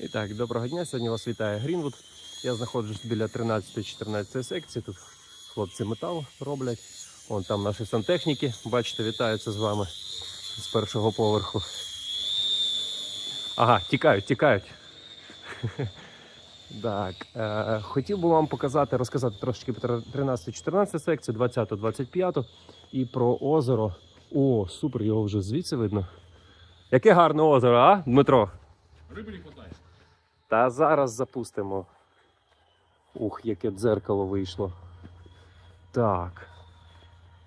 І так, доброго дня. Сьогодні вас вітає Грінвуд. Я знаходжусь біля 13-14 секції. Тут хлопці метал роблять. Вон там наші сантехніки, бачите, вітаються з вами з першого поверху. Ага, тікають, тікають. Так, е, хотів би вам показати, розказати трошечки про 13-14 секцію, 20-25 і про озеро. О, супер, його вже звідси видно. Яке гарне озеро, а, Дмитро? Риби не хватає. Та зараз запустимо. Ух, яке дзеркало вийшло. Так.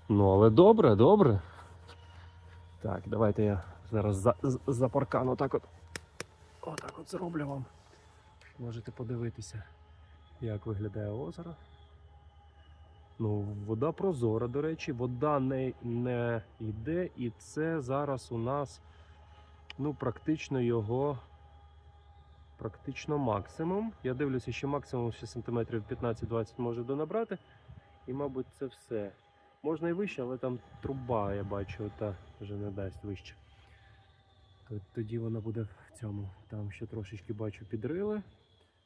Ну, але добре, добре. Так, давайте я зараз за, за паркан отак от. Отак от зроблю вам. Можете подивитися, як виглядає озеро. Ну, вода прозора, до речі, вода не, не йде, і це зараз у нас ну, практично його практично максимум. Я дивлюся, що максимум ще сантиметрів 15-20 може донабрати. І, мабуть, це все. Можна і вище, але там труба, я бачу, та вже не дасть вище. Тоді вона буде в цьому. Там ще трошечки бачу підрили.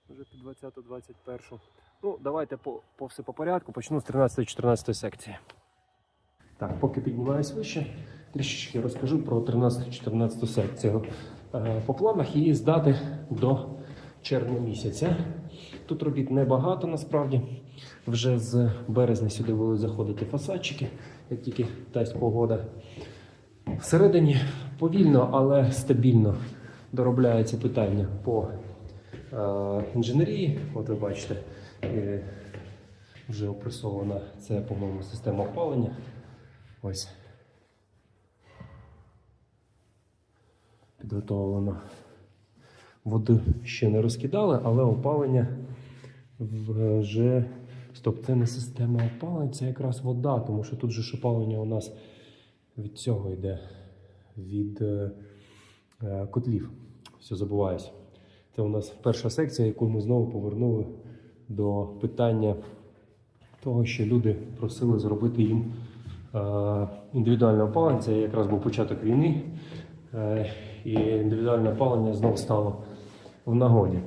Вже під 20-21. Ну, давайте по, по все по порядку. Почну з 13-14 секції. Так, поки піднімаюсь вище, трішечки розкажу про 13-14 секцію. Е, По планах її здати до червня місяця. Тут робіт небагато насправді. Вже з березня сюди будуть заходити фасадчики, як тільки дасть погода. Всередині повільно, але стабільно доробляється питання по е, інженерії. От ви бачите, е, вже опресована це, по-моєму, система опалення. Ось. Підготовлено. Води ще не розкидали, але опалення вже. Стоп, це не система опалення, це якраз вода, тому що тут же ж опалення у нас від цього йде, від е, е, котлів. Все забуваюся. Це у нас перша секція, яку ми знову повернули до питання того, що люди просили зробити їм е, індивідуальне опалення. Це якраз був початок війни, і індивідуальне опалення знову стало в нагоді.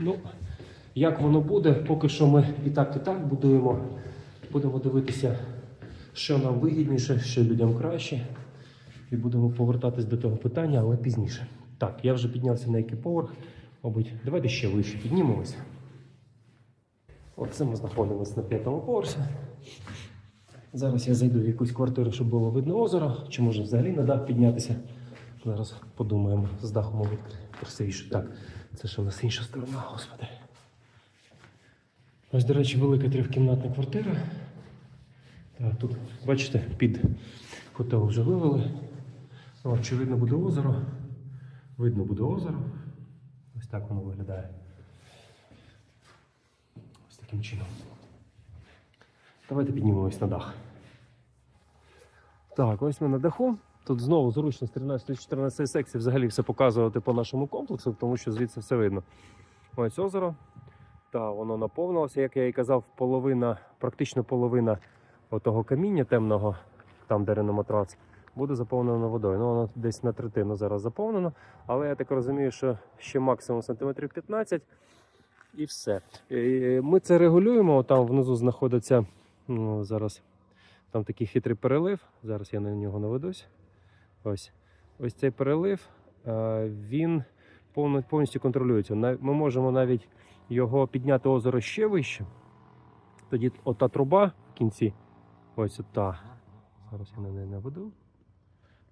Ну, як воно буде, поки що ми і так, і так будуємо. Будемо дивитися, що нам вигідніше, що людям краще. І будемо повертатись до того питання, але пізніше. Так, я вже піднявся на який поверх. Мабуть, давайте ще вище піднімемося. Оце ми знаходимося на п'ятому поверсі. Зараз я зайду в якусь квартиру, щоб було видно озеро, чи може взагалі на дах піднятися. Зараз подумаємо, з даху, мабуть, красивіше. Так, це ще у нас інша сторона, господи. Ось, до речі, велика трьохкімнатна квартира. Так, тут, бачите, під котел вже вивели. О, чи видно буде озеро? Видно буде озеро. Ось так воно виглядає. Ось таким чином. Давайте піднімемось на дах. Так, ось ми на даху. Тут знову зручно з 13-14 секції взагалі все показувати по нашому комплексу, тому що звідси все видно. Ось озеро. Та воно наповнилося, як я і казав, половина, практично половина отого каміння темного, там де реноматрац, буде заповнено водою. Ну, воно десь на третину зараз заповнено, але я так розумію, що ще максимум сантиметрів 15 і все. Е, Ми це регулюємо. Там внизу знаходиться ну, зараз там такий хитрий перелив. Зараз я на нього наведусь. Ось. Ось цей перелив, е, він повністю контролюється. Ми можемо навіть його підняти озеро ще вище. Тоді ота труба в кінці, ось ота. Зараз я на неї наведу.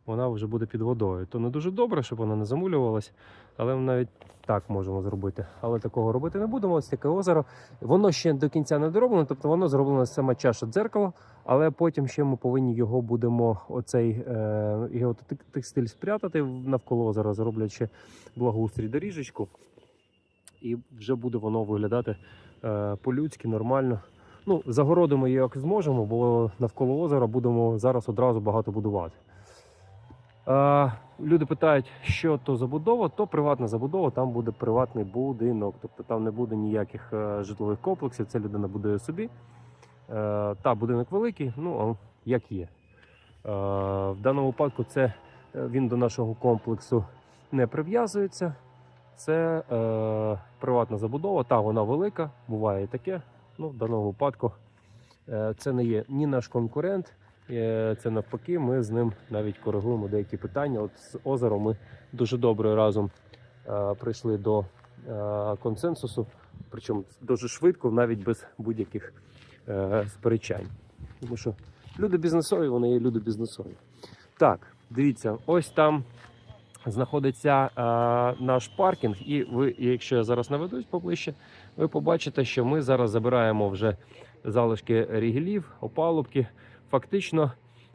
Вона вже буде під водою. То не дуже добре, щоб вона не замулювалась, але ми навіть так можемо зробити. Але такого робити не будемо. Ось таке озеро. Воно ще до кінця не дороблено, тобто воно зроблено сама чаша дзеркало, але потім ще ми повинні його будемо оцей е, його текстиль спрятати навколо озера, зроблячи благоустрій доріжечку. І вже буде воно виглядати е, по-людськи, нормально. Ну, загородимо її як зможемо, бо навколо озера будемо зараз одразу багато будувати. Люди питають, що то забудова, то приватна забудова, там буде приватний будинок. Тобто там не буде ніяких е, житлових комплексів, це людина будує собі. Е, та будинок великий, ну а як є. Е, в даному випадку це він до нашого комплексу не прив'язується. Це е, приватна забудова. Та вона велика, буває і таке. Ну, в даному випадку е, це не є ні наш конкурент. Е, Це навпаки, ми з ним навіть коригуємо деякі питання. От з озером ми дуже добре разом е, прийшли до е, консенсусу, причому дуже швидко, навіть без будь-яких сперечань. Тому що люди бізнесові, вони є люди бізнесові. Так, дивіться, ось там знаходиться наш паркінг, і ви, якщо я зараз наведусь поближче, ви побачите, що ми зараз забираємо вже залишки рігелів, опалубки. Фактично,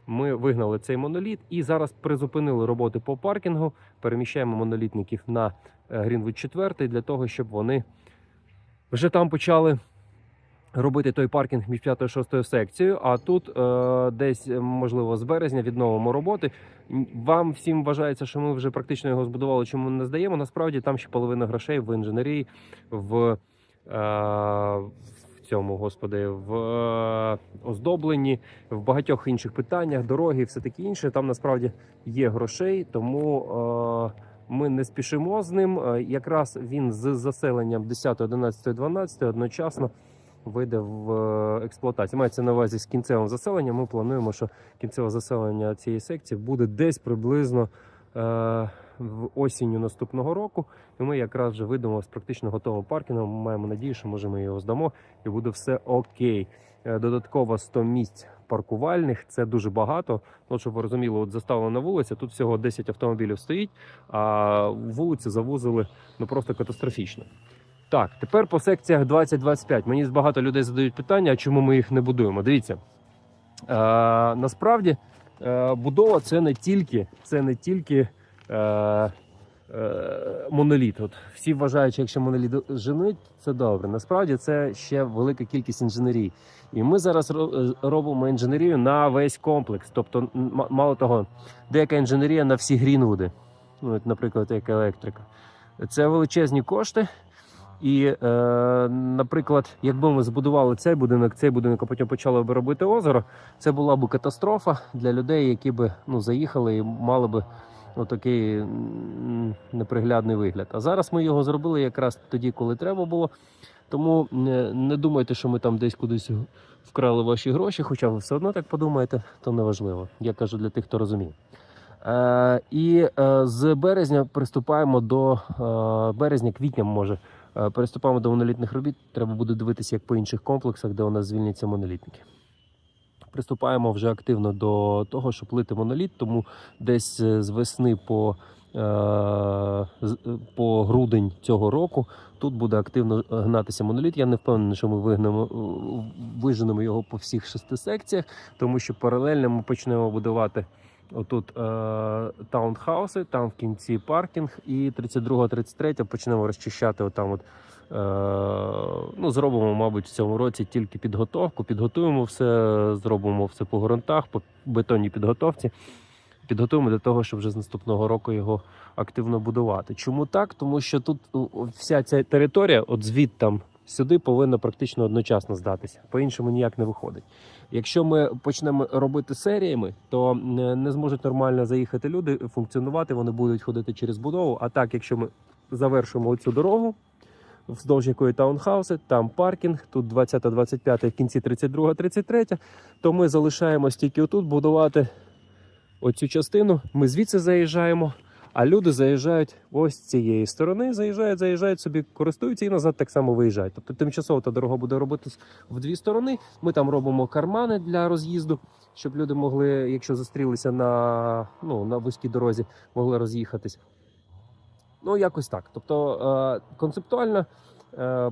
ми вигнали цей моноліт і зараз призупинили роботи по паркінгу. Переміщаємо монолітників на е, Грінвуд 4 для того, щоб вони вже там почали робити той паркінг між 5 і 6 секцією. А тут е, десь, е, можливо, з березня відновимо роботи. Вам всім вважається, що ми вже практично його збудували, чому не здаємо. Насправді там ще половина грошей в інженерії, в, е, в цьому, господи, в е, оздобленні, в багатьох інших питаннях, дороги, і все таке інше. Там насправді є грошей, тому. Е, ми не спішимо з ним. Е, Якраз він з заселенням 10, 11, 12 одночасно вийде в експлуатацію. Мається на увазі з кінцевим заселенням. Ми плануємо, що кінцеве заселення цієї секції буде десь приблизно в осінню наступного року. І ми якраз вже вийдемо з практично готовим паркінгом. Ми маємо надію, що може ми його здамо і буде все окей. Е, Додатково 100 місць паркувальних це дуже багато. Ну, щоб ви розуміли, от заставлена вулиця, тут всього 10 автомобілів стоїть, а вулиці завузили ну просто катастрофічно. Так, тепер по секціях 20-25. Мені багато людей задають питання, а чому ми їх не будуємо. Дивіться, е, насправді е, будова це не тільки, це не тільки е, е, моноліт. От всі вважають, що якщо моноліт женить, це добре. Насправді це ще велика кількість інженерії. І ми зараз е, робимо інженерію на весь комплекс. Тобто, мало того, деяка інженерія на всі грінвуди, ну, от, наприклад, як електрика. Це величезні кошти. І, е, наприклад, якби ми збудували цей будинок, цей будинок, а потім почали б робити озеро, це була б катастрофа для людей, які б ну, заїхали і мали б ну, такий м, неприглядний вигляд. А зараз ми його зробили якраз тоді, коли треба було. Тому не, не думайте, що ми там десь кудись вкрали ваші гроші, хоча ви все одно так подумаєте, то неважливо. Я кажу для тих, хто розуміє. Е, і е, з березня приступаємо до е, березня, квітня може. Е, Переступаємо до монолітних робіт. Треба буде дивитися, як по інших комплексах, де у нас звільняться монолітники. Приступаємо вже активно до того, щоб лити моноліт, тому десь е, з весни по, е, е, по грудень цього року тут буде активно гнатися моноліт. Я не впевнений, що ми вигнемо, виженемо його по всіх шести секціях, тому що паралельно ми почнемо будувати отут е, таунхауси, там в кінці паркінг, і 32-33 почнемо розчищати отам от. Е, ну, зробимо, мабуть, в цьому році тільки підготовку. Підготуємо все, зробимо все по ґрунтах, по бетонній підготовці. Підготуємо для того, щоб вже з наступного року його активно будувати. Чому так? Тому що тут вся ця територія, от звідтам сюди, повинна практично одночасно здатися. По-іншому ніяк не виходить. Якщо ми почнемо робити серіями, то не, не зможуть нормально заїхати люди, функціонувати, вони будуть ходити через будову. А так, якщо ми завершимо цю дорогу, вздовж якої таунхауси, там паркінг, тут 20-25, в кінці 32-33, то ми залишаємось тільки отут будувати оцю частину. Ми звідси заїжджаємо, а люди заїжджають ось з цієї сторони, заїжджають, заїжджають собі, користуються і назад так само виїжджають. Тобто тимчасово та дорога буде робитись в дві сторони. Ми там робимо кармани для роз'їзду, щоб люди могли, якщо застрілися на, ну, на вузькій дорозі, могли роз'їхатись. Ну, якось так. Тобто е, концептуально е,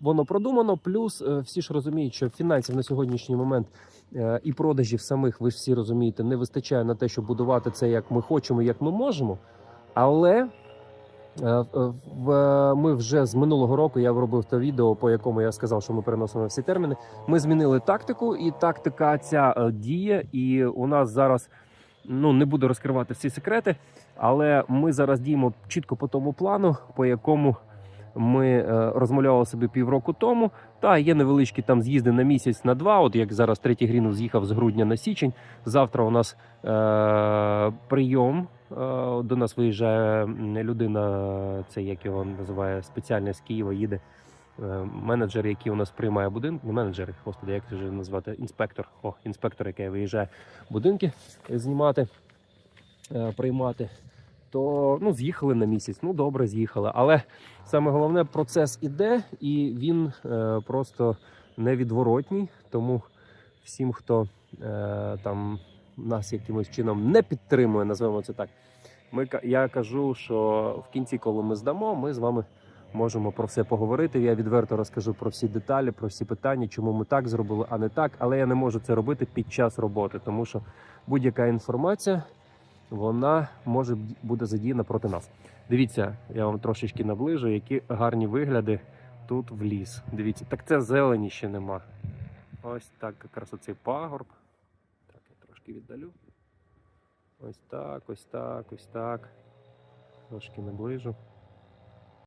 воно продумано, плюс е, всі ж розуміють, що фінансів на сьогоднішній момент е, і продажів самих, ви ж всі розумієте, не вистачає на те, щоб будувати це як ми хочемо, як ми можемо. Але е, ми вже з минулого року я робив те відео, по якому я сказав, що ми переносимо всі терміни. Ми змінили тактику, і тактика ця діє. І у нас зараз ну не буду розкривати всі секрети, але ми зараз діємо чітко по тому плану, по якому ми е, розмовляли собі півроку тому. Та є невеличкі там з'їзди на місяць на два. От як зараз третій грінов з'їхав з грудня на січень. Завтра у нас е, прийом. Е, До нас виїжджає людина, це як його називає спеціальний з Києва, їде е, менеджер, який у нас приймає будинки. Не менеджер, господи, як це вже назвати? Інспектор. О, інспектор, який виїжджає будинки знімати, приймати. То ну, з'їхали на місяць. Ну добре, з'їхали. Але саме головне, процес іде, і він е, просто невідворотній. Тому всім, хто е, там нас якимось чином не підтримує, називаємо це так. Ми, я кажу, що в кінці, коли ми здамо, ми з вами можемо про все поговорити. Я відверто розкажу про всі деталі, про всі питання, чому ми так зробили, а не так. Але я не можу це робити під час роботи, тому що будь-яка інформація вона може буде задіяна проти нас. Дивіться, я вам трошечки наближу, які гарні вигляди тут в ліс. Дивіться, так це зелені ще нема. Ось так якраз оцей пагорб. Так, я трошки віддалю. Ось так, ось так, ось так. Трошки наближу.